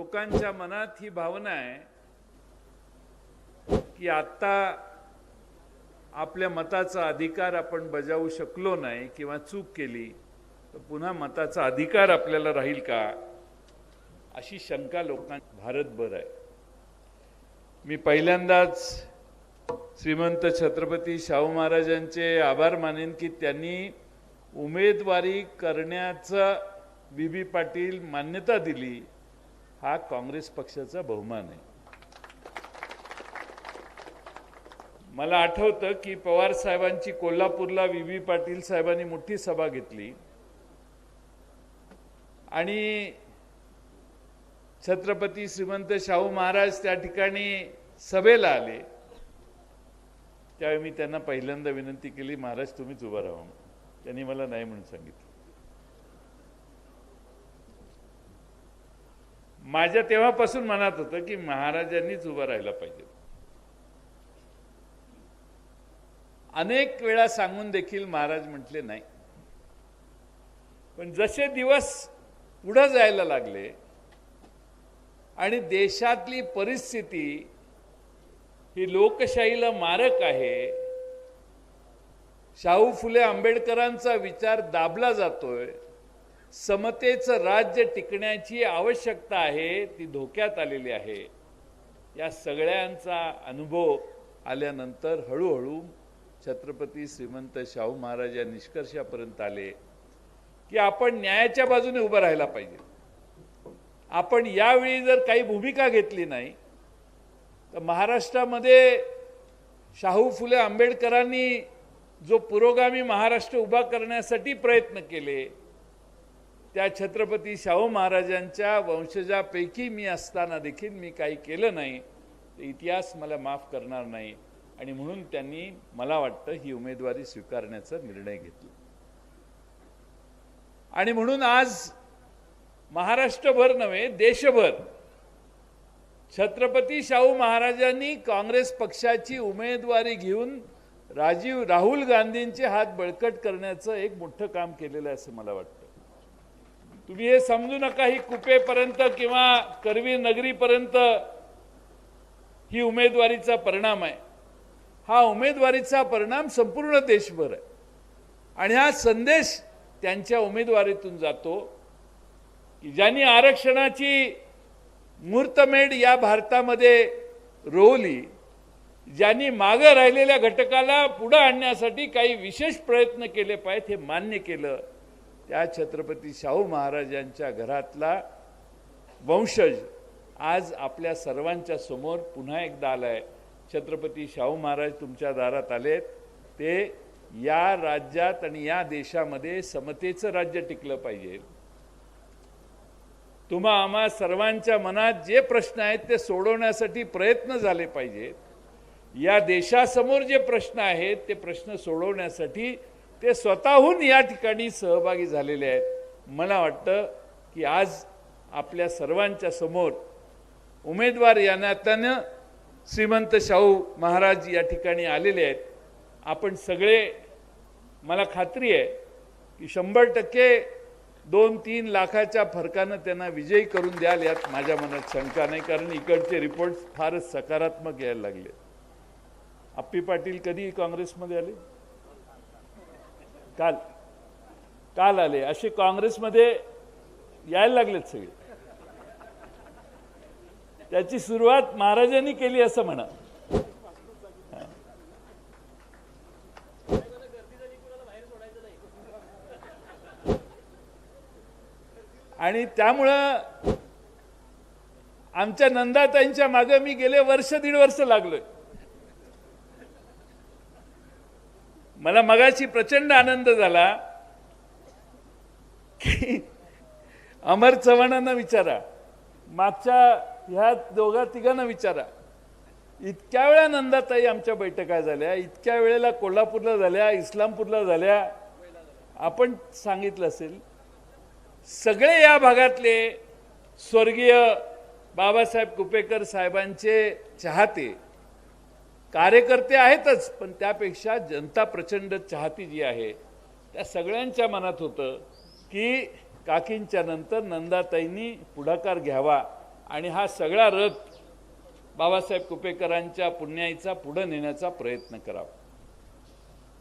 लोकांच्या मनात ही भावना आहे की आता आपल्या मताचा अधिकार आपण बजावू शकलो नाही किंवा चूक केली तर पुन्हा मताचा अधिकार आपल्याला राहील का? अशी शंका लोकां भारतभर आहे. मी पहिल्यांदाच श्रीमंत छत्रपती शाहू महाराजांचे आभार मानेन की त्यांनी उमेदवारी करण्याचा बी बी पाटील मान्यता दिली. हा काँग्रेस पक्षाचा बहुमान आहे. मला आठवतं की पवार साहेबांची कोल्हापूरला व्ही. व्ही. पाटील साहेबांनी मोठी सभा घेतली. आणि छत्रपती श्रीमंत शाहू महाराज त्या ठिकाणी सभेला आले. त्यावेळी मी त्यांना पहिल्यांदा विनंती केली महाराज तुम्हीच उभं राहा त्यांनी मला नाही म्हणून सांगितलं. माझ्या तेव्हापासून मनात होतं की महाराजांनीच उभं राहायला पाहिजे. अनेक वेळा सांगून देखील महाराज म्हटले नाही. पण जसे दिवस पुढं जायला लागले आणि देशातली परिस्थिती ही लोकशाहीला मारक आहे शाहू फुले आंबेडकरांचा विचार दाबला जातोय समतेचं राज्य टिकण्याची आवश्यकता आहे ती धोक्यात आलेली आहे. या सगळ्यांचा अनुभव आल्यानंतर हळूहळू छत्रपती श्रीमंत शाहू महाराज या निष्कर्षापर्यंत आले की आपण न्यायाच्या बाजूने उभं राहायला पाहिजे. आपण यावेळी जर काही भूमिका घेतली नाही तर महाराष्ट्रामध्ये शाहू फुले आंबेडकरांनी जो पुरोगामी महाराष्ट्र उभा करण्यासाठी प्रयत्न केले त्या छत्रपती शाहू महाराजांच्या वंशजापैकी मी असताना देखील मी काही केलं नाही. तर इतिहास मला माफ करणार नाही. आणि म्हणून त्यांनी मला वाटतं ही उमेदवारी स्वीकारण्याचा निर्णय घेतला. आणि म्हणून आज महाराष्ट्रभर नव्हे देशभर छत्रपती शाहू महाराजांनी काँग्रेस पक्षाची उमेदवारी घेऊन राजीव राहुल गांधींचे हात बळकट करण्याचं एक मोठं काम केलेलं आहे असं मला वाटतं. तुम्ही हे समजू नका ही कुपेपर्यंत किंवा करवी नगरीपर्यंत ही उमेदवारीचा परिणाम आहे. हा उमेदवारीचा परिणाम संपूर्ण देशभर आहे. आणि हा संदेश त्यांच्या उमेदवारीतून जातो की ज्यांनी आरक्षणाची मूर्तमेढ या भारतामध्ये रोवली ज्यांनी मागं राहिलेल्या घटकाला पुढं आणण्यासाठी काही विशेष प्रयत्न केले पाहिजेत हे मान्य केलं. त्या छत्रपती शाहू महाराजांच्या घरातला वंशज आज आपल्या सर्वांच्या समोर पुन्हा एकदा आलाय. छत्रपती शाहू महाराज तुमच्या दारात आलेत. ते या राज्यात आणि या देशामध्ये समतेचं राज्य टिकलं पाहिजे. तुम्हा आम्हा सर्वांच्या मनात जे प्रश्न आहेत ते सोडवण्यासाठी प्रयत्न झाले पाहिजेत. या देशासमोर जे प्रश्न आहेत ते प्रश्न सोडवण्यासाठी ते स्वतःहून या ठिकाणी सहभागी झालेले आहेत. मला वाटतं की आज आपल्या सर्वांच्या समोर उमेदवार या नात्यानं श्रीमंत शाहू महाराज या ठिकाणी आलेले आहेत. आपण सगळे मला खात्री आहे की शंभर टक्के दोन तीन लाखाच्या फरकानं त्यांना विजयी करून द्याल यात माझ्या मनात शंका नाही कारण इकडचे रिपोर्ट्स फारच सकारात्मक यायला लागले. आप्पी पाटील कधी काँग्रेसमध्ये आले? काल काल आले. असे काँग्रेसमध्ये यायला लागलेत सगळे. त्याची सुरुवात महाराजांनी केली असं म्हणा. आणि त्यामुळं आमच्या नंदाताईंच्या मागे मी गेले वर्ष दीड वर्ष लागलोय. मला मगाशी प्रचंड आनंद झाला की अमर चव्हाणांना विचारा. मागच्या ह्या दोघा तिघांना विचारा. इतक्या वेळा नंदाताई आमच्या बैठका झाल्या इतक्या वेळेला कोल्हापूरला झाल्या इस्लामपूरला झाल्या. आपण सांगितलं असेल सगळे या भागातले स्वर्गीय बाबासाहेब कुपेकर साहेबांचे चाहते कार्यकर्ते आहेतच पण त्यापेक्षा जनता प्रचंड चाहती जी आहे त्या सगळ्यांच्या मनात होतं की काकींच्या नंतर नंदाताईंनी पुढाकार घ्यावा आणि हा सगळा रथ बाबासाहेब कुपेकरांच्या पुण्याईचा पुढं नेण्याचा प्रयत्न करावा.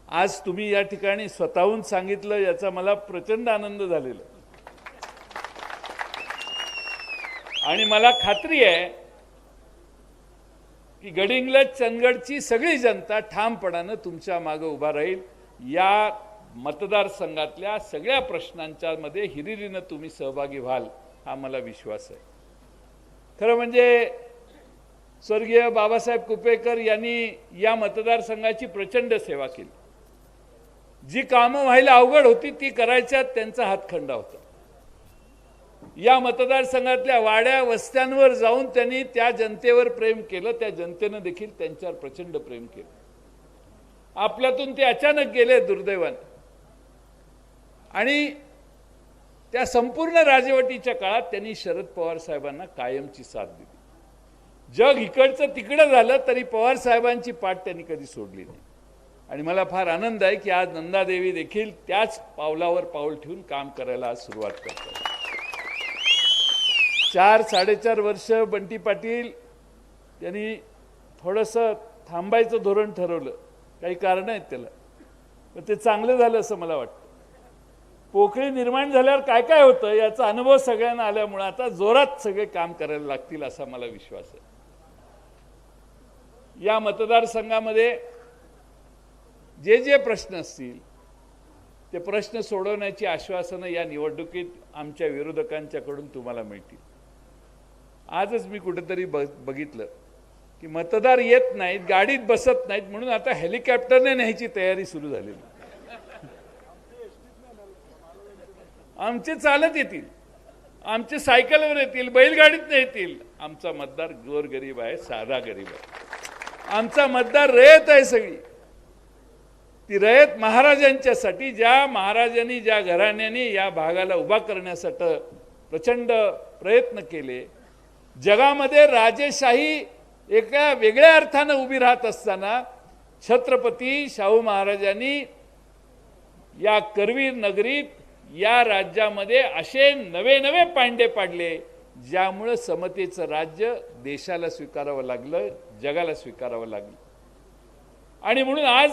आज तुम्ही या ठिकाणी स्वतःहून सांगितलं याचा मला प्रचंड आनंद झालेला आणि मला खात्री आहे की गडिंग्लज चंदगडची सगळी जनता ठामपणानं तुमच्या मागं उभा राहील. या मतदारसंघातल्या सगळ्या प्रश्नांच्यामध्ये हिरिरीनं तुम्ही सहभागी व्हाल हा मला विश्वास आहे. खरं म्हणजे स्वर्गीय बाबासाहेब कुपेकर यांनी या मतदारसंघाची प्रचंड सेवा केली. जी कामं व्हायला अवघड होती ती करायच्यात त्यांचा हातखंडा होता. या मतदारसंघातल्या वाड्या वस्त्यांवर जाऊन त्यांनी त्या जनतेवर प्रेम केलं. त्या जनतेनं देखील त्यांच्यावर प्रचंड प्रेम केलं. आपल्यातून ते अचानक गेले दुर्दैवाने. आणि त्या संपूर्ण राजवटीच्या काळात त्यांनी शरद पवार साहेबांना कायमची साथ दिली. जग इकडचं तिकडं झालं तरी पवार साहेबांची पाठ त्यांनी कधी सोडली नाही. आणि मला फार आनंद आहे की आज नंदादेवी देखील त्याच पावलावर पाऊल ठेवून काम करायला आज सुरुवात करतात. चार साडेचार वर्ष बंटी पाटील यांनी थोडंसं थांबायचं धोरण ठरवलं. काही कारण आहेत त्याला. पण ते चांगलं झालं असं मला वाटतं. पोकळी निर्माण झाल्यावर काय काय होतं याचा अनुभव सगळ्यांना आल्यामुळे आता जोरात सगळे काम करायला लागतील असा मला विश्वास आहे. या मतदारसंघामध्ये जे जे प्रश्न असतील ते प्रश्न सोडवण्याची आश्वासनं या निवडणुकीत आमच्या विरोधकांच्याकडून तुम्हाला मिळतील. आजच मी कुठेतरी ब बघितलं की मतदार येत नाहीत गाडीत बसत नाहीत म्हणून आता हेलिकॉप्टरने न्यायची तयारी सुरू झालेली. आमचे चालत येतील आमचे सायकलवर येतील बैलगाडीत येतील. आमचा मतदार गोरगरीब आहे साधा गरीब आहे. आमचा मतदार रयत आहे सगळी. ती रयत महाराजांच्यासाठी ज्या महाराजांनी ज्या घराण्याने या भागाला उभा करण्यासाठी प्रचंड प्रयत्न केले जगामध्ये राजेशाही एका वेगळ्या अर्थानं उभी राहत असताना छत्रपती शाहू महाराजांनी या करवीर नगरीत या राज्यामध्ये असे नवे नवे पांडे पाडले ज्यामुळं समतेचं राज्य देशाला स्वीकारावं लागलं जगाला स्वीकारावं लागलं. आणि म्हणून आज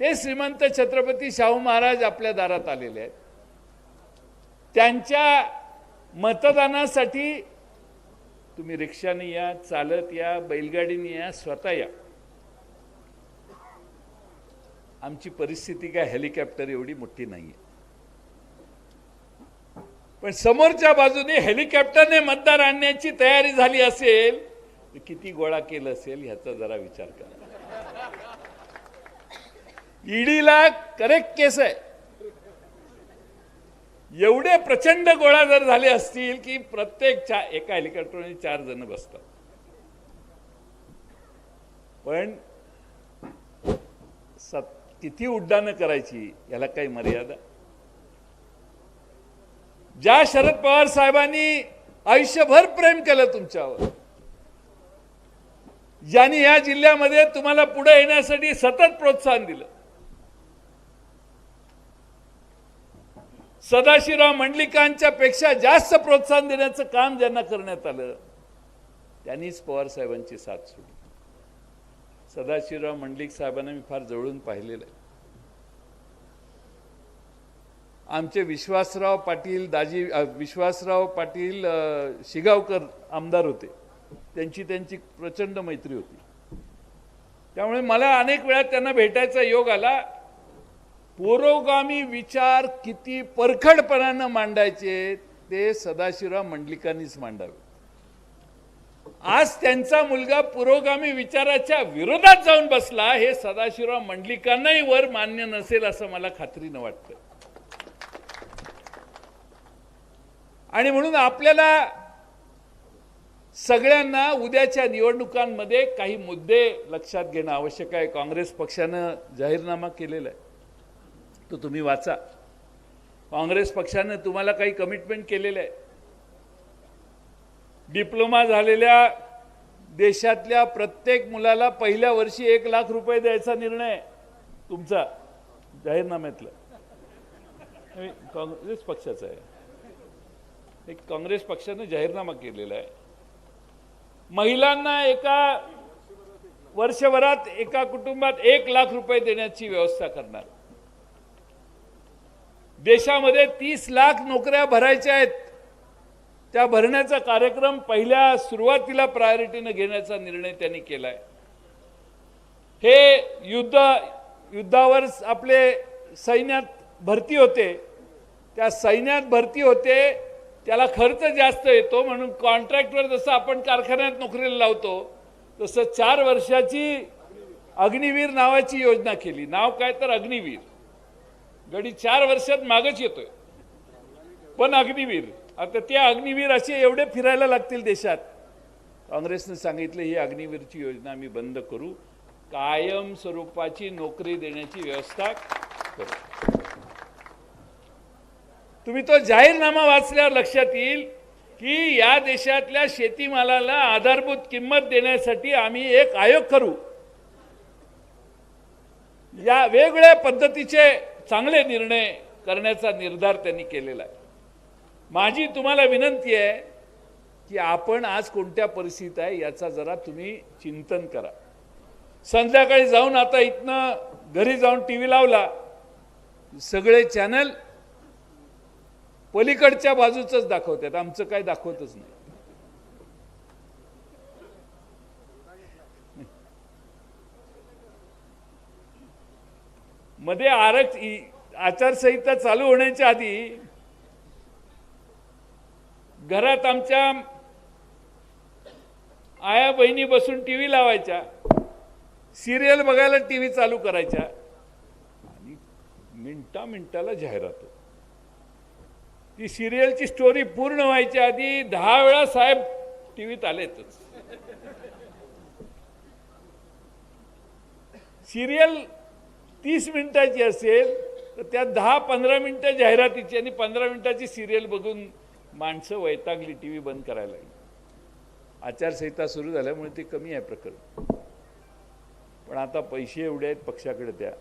ते श्रीमंत छत्रपती शाहू महाराज आपल्या दारात आलेले आहेत. त्यांच्या मतदानासाठी तुम्ही रिक्षाने या चालत या बैलगाडीने या स्वतः या. आमची परिस्थिती काय? हेलिकॉप्टर एवढी मोठी नाही आहे पण समोरच्या बाजूने हेलिकॉप्टरने मतदार आणण्याची तयारी झाली असेल तर किती गोळा केलं असेल ह्याचा जरा विचार करा. ईडीला करेक्ट केस आहे. एवढे प्रचंड गोळा जर झाले असतील की प्रत्येक चा एका हेलिकॉप्टरने चार जण बसतात. पण सत किती उड्डाणं करायची याला काही मर्यादा? ज्या शरद पवार साहेबांनी आयुष्यभर प्रेम केलं तुमच्यावर ज्यांनी या जिल्ह्यामध्ये तुम्हाला पुढे येण्यासाठी सतत प्रोत्साहन दिलं. सदाशिवराव मंडलिकांच्या पेक्षा जास्त प्रोत्साहन देण्याचं काम ज्यांना करण्यात आलं त्यांनीच पवार साहेबांची साथ सोडली. सदाशिवराव मंडलिक साहेबांना मी फार जवळून पाहिलेलं आहे. आमचे विश्वासराव पाटील दाजी विश्वासराव पाटील शिगावकर आमदार होते. त्यांची त्यांची प्रचंड मैत्री होती. त्यामुळे मला अनेक वेळा त्यांना भेटायचा योग आला. पुरोगामी विचार किती परखडपणानं मांडायचे ते सदाशिवराव मंडलिकांनीच मांडावे. आज त्यांचा मुलगा पुरोगामी विचाराच्या विरोधात जाऊन बसला हे सदाशिवराव मंडलिकांनाही वर मान्य नसेल असं मला खात्रीनं वाटतं आणि म्हणून आपल्याला सगळ्यांना उद्याच्या निवडणुकांमध्ये काही मुद्दे लक्षात घेणं आवश्यक आहे. काँग्रेस पक्षानं जाहीरनामा केलेला आहे. तो तुम्ही वाचा. काँग्रेस पक्षानं तुम्हाला काही कमिटमेंट केलेलं आहे डिप्लोमा झालेल्या देशातल्या प्रत्येक मुलाला पहिल्या वर्षी एक लाख रुपये द्यायचा निर्णय तुमचा. जाहीरनाम्यातला. काँग्रेस पक्षाचा आहे. एक काँग्रेस पक्षानं जाहीरनामा केलेला आहे. महिलांना एका वर्षभरात एका कुटुंबात एक लाख रुपये देण्याची व्यवस्था करणार. देशामध्ये तीस लाख नोकऱ्या भरायच्या आहेत. त्या भरण्याचा कार्यक्रम पहिल्या सुरुवातीला प्रायोरिटीनं घेण्याचा निर्णय त्यांनी केलाय. हे युद्ध युद्धावर आपले सैन्यात भरती होते. त्या सैन्यात भरती होते त्याला खर्च जास्त येतो म्हणून कॉन्ट्रॅक्टवर जसं आपण कारखान्यात नोकरीला लावतो तसं चार वर्षाची अग्निवीर नावाची योजना केली. नाव काय तर अग्निवीर. गडी चार वर्षात मागच येतोय. पण अग्निवीर आता त्या अग्निवीर असे एवढे फिरायला लागतील देशात. काँग्रेसनं सांगितलं ही अग्निवीरची योजना आम्ही बंद करू. कायम स्वरूपाची नोकरी देण्याची व्यवस्था करू. तुम्ही तो जाहीरनामा वाचल्यावर लक्षात येईल की या देशातल्या शेतीमालाला आधारभूत किंमत देण्यासाठी आम्ही एक आयोग करू. या वेगवेगळ्या पद्धतीचे चांगले निर्णय करण्याचा निर्धार त्यांनी केलेला आहे. माझी तुम्हाला विनंती आहे की आपण आज कोणत्या परिस्थितीत आहे याचा जरा तुम्ही चिंतन करा. संध्याकाळी जाऊन आता इथनं घरी जाऊन टी व्ही लावला सगळे चॅनल पलीकडच्या बाजूचंच दाखवतात आमचं काय दाखवतच नाही. मध्ये आरक्ष आचारसंहिता चालू होण्याच्या आधी घरात आमच्या आया बहिणी बसून टी व्ही लावायच्या सिरियल बघायला टी व्ही चालू करायच्या. आणि मिनटा मिनटाला जाहिरात ती सिरियलची स्टोरी पूर्ण व्हायच्या आधी दहा वेळा साहेब टी व्हीत आलेतच. सिरियल तीस मिनिटाची असेल तर त्या दहा पंधरा मिनटं जाहिरातीची आणि पंधरा मिनिटाची सिरियल बघून माणसं वैतागली टी व्ही बंद करायला लागली. आचारसंहिता सुरू झाल्यामुळे ते कमी आहे प्रकरण. पण आता पैसे एवढे आहेत पक्षाकडे त्या.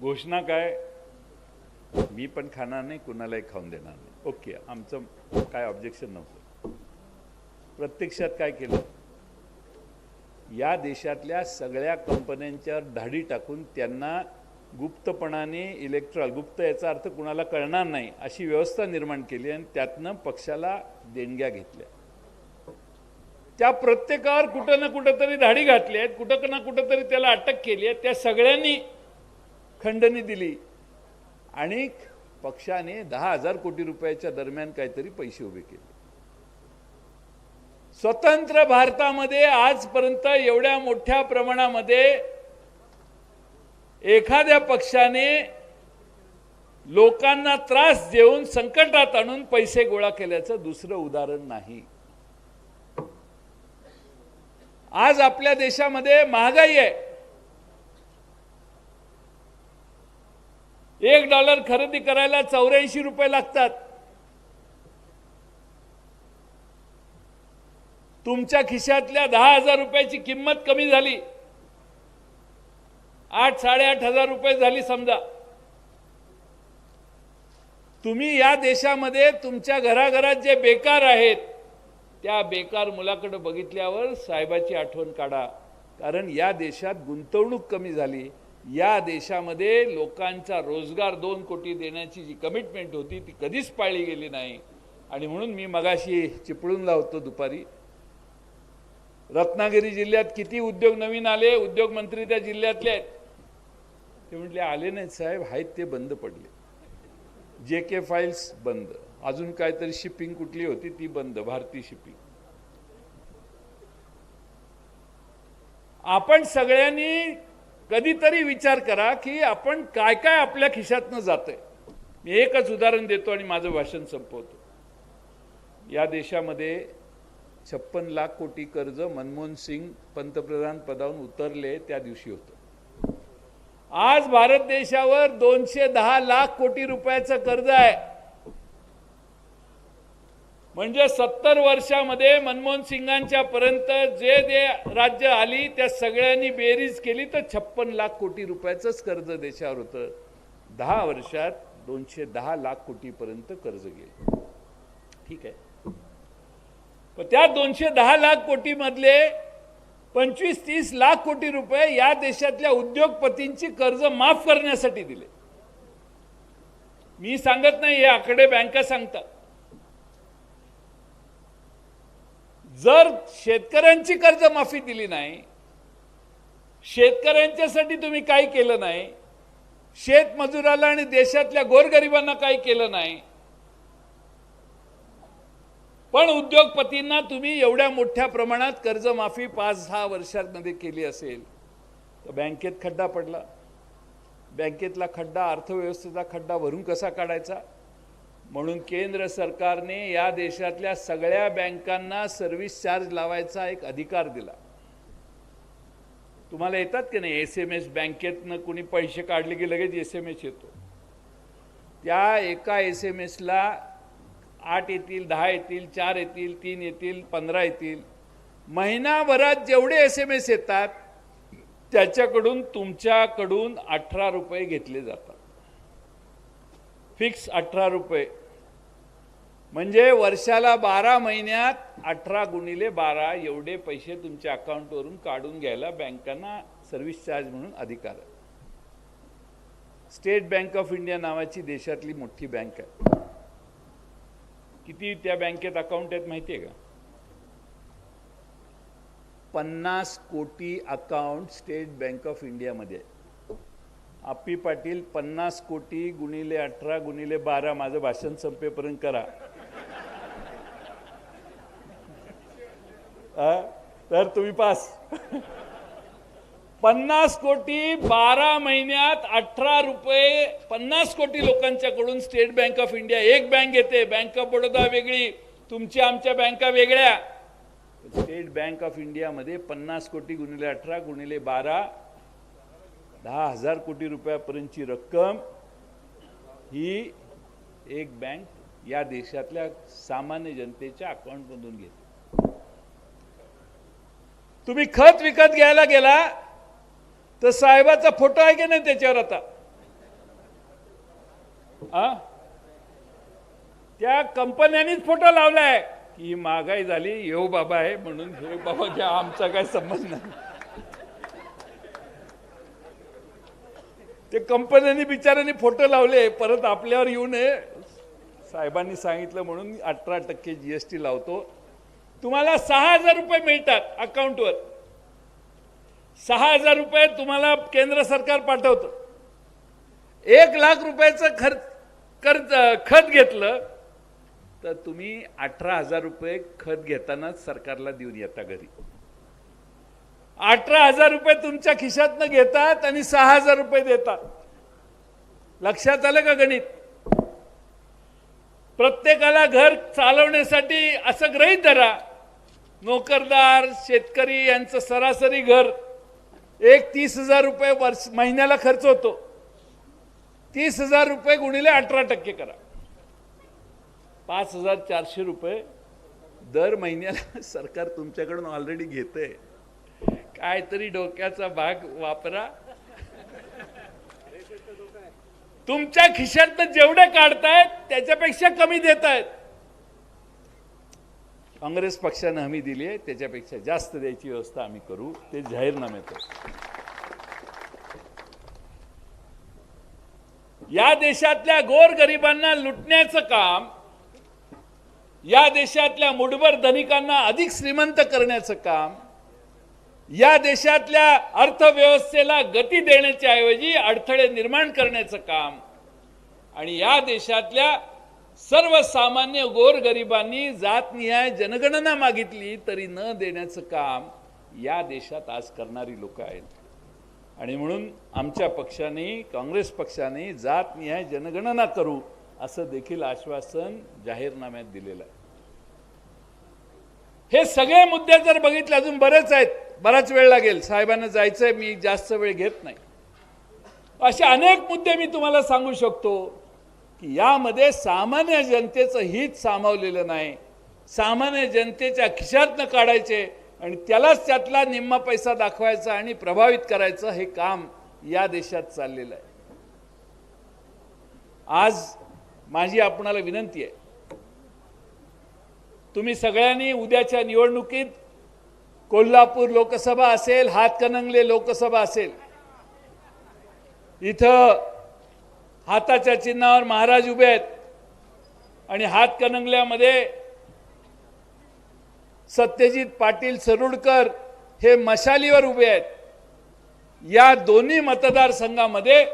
घोषणा काय? मी पण खाणार नाही कुणालाही खाऊन देणार नाही. ओके आमचं काय ऑब्जेक्शन नव्हतं. प्रत्यक्षात काय केलं? या देशातल्या सगळ्या कंपन्यांच्यावर धाडी टाकून त्यांना गुप्तपणाने इलेक्ट्रॉल गुप्त याचा अर्थ कुणाला कळणार नाही अशी व्यवस्था निर्माण केली आणि त्यातनं पक्षाला देणग्या घेतल्या. त्या प्रत्येकावर कुठं ना कुठं तरी धाडी घातली आहेत कुठं ना कुठं तरी त्याला अटक केली आहे त्या सगळ्यांनी खंडणी दिली. आणि पक्षाने दहा हजार कोटी रुपयाच्या दरम्यान काहीतरी पैसे उभे केले. स्वतंत्र भारतामध्ये आजपर्यंत एवढ्या मोठ्या प्रमाणामध्ये एखाद्या पक्षाने लोकांना त्रास देऊन संकटात आणून पैसे गोळा केल्याचं दुसरं उदाहरण नाही. आज आपल्या देशामध्ये महागाई आहे. एक डॉलर खरेदी करायला चौऱ्याऐंशी रुपये लागतात. तुमच्या खिशातल्या दहा हजार रुपयाची किंमत कमी झाली. आठ साडेआठ हजार रुपये झाली समजा. तुम्ही या देशामध्ये तुमच्या घराघरात जे बेकार आहेत त्या बेकार मुलाकडे बघितल्यावर साहेबाची आठवण काढा. कारण या देशात गुंतवणूक कमी झाली. या देशामध्ये लोकांचा रोजगार दोन कोटी देण्याची जी कमिटमेंट होती ती कधीच पाळली गेली नाही. आणि म्हणून मी मगाशी चिपळून लावतो दुपारी. रत्नागिरी जिल्ह्यात किती उद्योग नवीन आले? उद्योग मंत्री त्या जिल्ह्यातले आहेत. ते म्हटले आले नाहीत साहेब आहेत ते बंद पडले. जे के फाईल्स बंद. अजून काहीतरी शिपिंग कुठली होती ती बंद भारतीय शिपिंग. आपण सगळ्यांनी कधीतरी विचार करा की आपण काय काय आपल्या खिशातनं जातंय. मी एकच उदाहरण देतो आणि माझं भाषण संपवतो. या देशामध्ये छप्पन लाख कोटी कर्ज मनमोहन सिंग पंतप्रधान पदावरून उतरले त्या दिवशी होतं. आज भारत देशावर दोनशे दहा लाख कोटी रुपयाचं कर्ज आहे. म्हणजे सत्तर वर्षामध्ये मनमोहन सिंगांच्या पर्यंत जे जे राज्य आली त्या सगळ्यांनी बेरीज केली तर छप्पन लाख कोटी रुपयाचंच कर्ज देशावर होतं. दहा वर्षात दोनशे दहा लाख कोटीपर्यंत कर्ज गेलं. ठीक आहे. त्या दोनशे दहा लाख कोटीमधले पंचवीस तीस लाख कोटी रुपये या देशातल्या उद्योगपतींची कर्ज माफ करण्यासाठी दिले. मी सांगत नाही हे आकडे बँका सांगतात. जर शेतकऱ्यांची कर्जमाफी दिली नाही शेतकऱ्यांच्यासाठी तुम्ही काही केलं नाही शेतमजुराला आणि देशातल्या गोरगरिबांना काही केलं नाही पण उद्योगपतींना तुम्ही एवढ्या मोठ्या प्रमाणात कर्जमाफी पाच सहा वर्षांमध्ये केली असेल तर बँकेत खड्डा पडला. बँकेतला खड्डा अर्थव्यवस्थेचा खड्डा भरून कसा काढायचा? म्हणून केंद्र सरकारने या देशातल्या सगळ्या बँकांना सर्व्हिस चार्ज लावायचा एक अधिकार दिला. तुम्हाला येतात की नाही? एस एम एस बँकेतनं कुणी पैसे काढले की लगेच एस एम एस येतो. त्या एका एस एम एसला आठ येतील दहा येतील चार येतील तीन येतील पंधरा येतील. महिनाभरात जेवढे एस एम एस येतात त्याच्याकडून तुमच्याकडून अठरा रुपये घेतले जातात. फिक्स अठरा रुपये. म्हणजे वर्षाला बारा महिन्यात अठरा गुणिले बारा एवढे पैसे तुमच्या अकाउंटवरून काढून घ्यायला बँकांना सर्व्हिस चार्ज म्हणून अधिकार आहे. स्टेट बँक ऑफ इंडिया नावाची देशातली मोठी बँक आहे. किती त्या बँकेत अकाउंट आहेत माहिती आहे का? पन्नास कोटी अकाउंट स्टेट बँक ऑफ इंडियामध्ये आहे आप्पी पाटील पन्नास कोटी गुणिले अठरा गुणिले बारा माझं भाषण संपेपर्यंत करा. तर तुम्ही पास. पन्नास कोटी बारा महिन्यात अठरा रुपये पन्नास कोटी लोकांच्याकडून स्टेट बँक ऑफ इंडिया एक बँक येते बँक ऑफ बडोदा वेगळी तुमच्या आमच्या बँका वेगळ्या. स्टेट बँक ऑफ इंडियामध्ये पन्नास कोटी गुणिले अठरा गुणिले बारा दहा हजार कोटी रुपयापर्यंतची रक्कम ही एक बँक या देशातल्या सामान्य जनतेच्या अकाउंटमधून घेते. तुम्ही खत विकत घ्यायला गेला तर साहेबाचा फोटो आहे की नाही त्याच्यावर आता? आ? त्या कंपन्यांनीच फोटो लावलाय. की ही महागाई झाली येऊ बाबा आहे म्हणून हे बाबा घ्या आमचा काय संबंध नाही. ते कंपन्यांनी बिचाऱ्यांनी फोटो लावले परत आपल्यावर येऊ नये साहेबांनी सांगितलं म्हणून अठरा टक्के जीएसटी लावतो. तुम्हाला सहा हजार रुपये मिळतात अकाउंटवर सहा हजार रुपये तुम्हाला केंद्र सरकार पाठवतं. एक लाख रुपयाचं खर्च कर्ज खत घेतलं तर तुम्ही अठरा हजार रुपये खत घेतानाच सरकारला देऊन येता घरी. अठरा हजार रुपये तुमच्या खिशातनं घेतात आणि सहा हजार रुपये देतात. लक्षात आलं का गणित? प्रत्येकाला घर चालवण्यासाठी असं गृहीत धरा. नोकरदार शेतकरी यांचं सरासरी घर एक तीस हजार रुपये वर्ष महिन्याला खर्च होतो. तीस हजार रुपये गुणिले अठरा टक्के करा. पाच हजार चारशे रुपये दर महिन्याला सरकार तुमच्याकडून ऑलरेडी घेतंय. काहीतरी डोक्याचा भाग वापरा. तुमच्या खिशात जेवढे काढतायत त्याच्यापेक्षा कमी देत आहेत काँग्रेस पक्षानं हमी दिली आहे त्याच्यापेक्षा जास्त द्यायची व्यवस्था आम्ही करू ते जाहीरनाम्यात या देशातल्या गोरगरिबांना लुटण्याचं काम या देशातल्या मुठभर धनिकांना अधिक श्रीमंत करण्याचं काम या देशातल्या अर्थव्यवस्थेला गती देण्याच्या ऐवजी अडथळे निर्माण करण्याचं काम आणि या देशातल्या सर्वसामान्य गोरगरिबांनी जातनिहाय जनगणना मागितली तरी न देण्याचं काम या देशात आज करणारी लोक आहेत. आणि म्हणून आमच्या पक्षाने काँग्रेस पक्षाने जातनिहाय जनगणना करू असं देखील आश्वासन जाहीरनाम्यात दिलेलं आहे. हे सगळे मुद्दे जर बघितले अजून बरेच आहेत. बराच वेळ लागेल. साहेबांना जायचंय मी जास्त वेळ घेत नाही. असे अनेक मुद्दे मी तुम्हाला सांगू शकतो. की यामध्ये सामान्य जनतेचं हित सामावलेलं नाही. सामान्य जनतेच्या खिशातनं काढायचे आणि त्यालाच त्यातला निम्मा पैसा दाखवायचा आणि प्रभावित करायचं हे काम या देशात चाललेलं आहे. आज माझी आपणाला विनंती आहे. तुम्ही सगळ्यांनी उद्याच्या निवडणुकीत कोल्हापूर लोकसभा असेल हातकणंगले लोकसभा असेल इथं हाताच्या चिन्हावर महाराज उभे आहेत. आणि हातकणंगल्यामध्ये सत्यजित पाटील सरुडकर हे मशालीवर उभे आहेत. या दोन्ही मतदारसंघामध्ये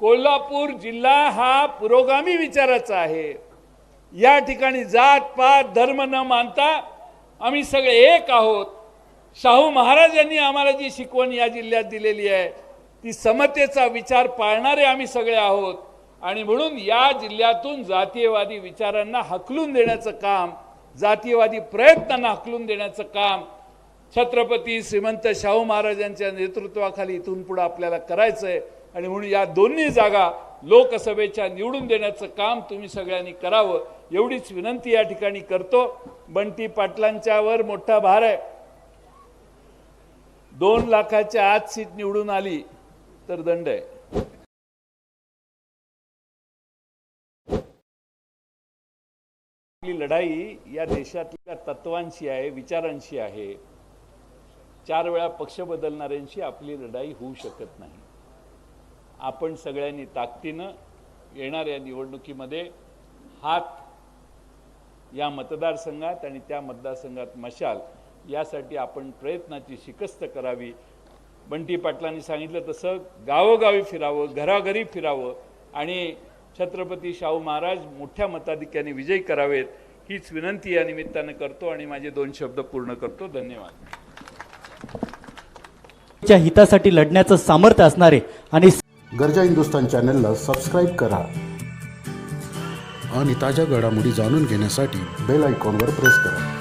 कोल्हापूर जिल्हा हा पुरोगामी विचाराचा आहे. या ठिकाणी जात पात धर्म न मानता आम्ही सगळे एक आहोत. शाहू महाराजांनी आम्हाला जी शिकवण या जिल्ह्यात दिलेली आहे ती समतेचा विचार पाळणारे आम्ही सगळे आहोत. आणि म्हणून या जिल्ह्यातून जातीयवादी विचारांना हकलून देण्याचं काम जातीयवादी प्रयत्नांना हकलून देण्याचं काम छत्रपती श्रीमंत शाहू महाराजांच्या नेतृत्वाखाली इथून पुढे आपल्याला करायचं आहे आणि म्हणून या दोन्ही जागा लोकसभेच्या निवडून देण्याचं काम तुम्ही सगळ्यांनी करावं एवढीच विनंती या ठिकाणी करतो. बंटी पाटलांच्यावर मोठा भार आहे. दोन लाखाच्या आत सीट निवडून आली तर दंड आहे. आपली लढाई या देशातल्या तत्वांशी आहे विचारांशी आहे. चार वेळा पक्ष बदलणाऱ्यांशी आपली लढाई होऊ शकत नाही. आपण सगळ्यांनी ताकदीनं येणाऱ्या निवडणुकीमध्ये हात या मतदारसंघात आणि त्या मतदारसंघात मशाल यासाठी आपण प्रयत्नाची शिकस्त करावी. बंटी पाटलांनी सांगितलं तसं गावोगावी फिरावं घराघरी फिरावं आणि छत्रपती शाहू महाराज मोठ्या मताधिक्याने विजयी करावेत हीच विनंती या निमित्तानं करतो आणि माझे दोन शब्द पूर्ण करतो. धन्यवाद. च्या हितासाठी लढण्याचं सामर्थ्य असणारे आणि गरजा हिंदुस्तान चॅनलला सबस्क्राईब करा आणि ताज्या घडामोडी जाणून घेण्यासाठी बेल आयकॉनवर प्रेस करा.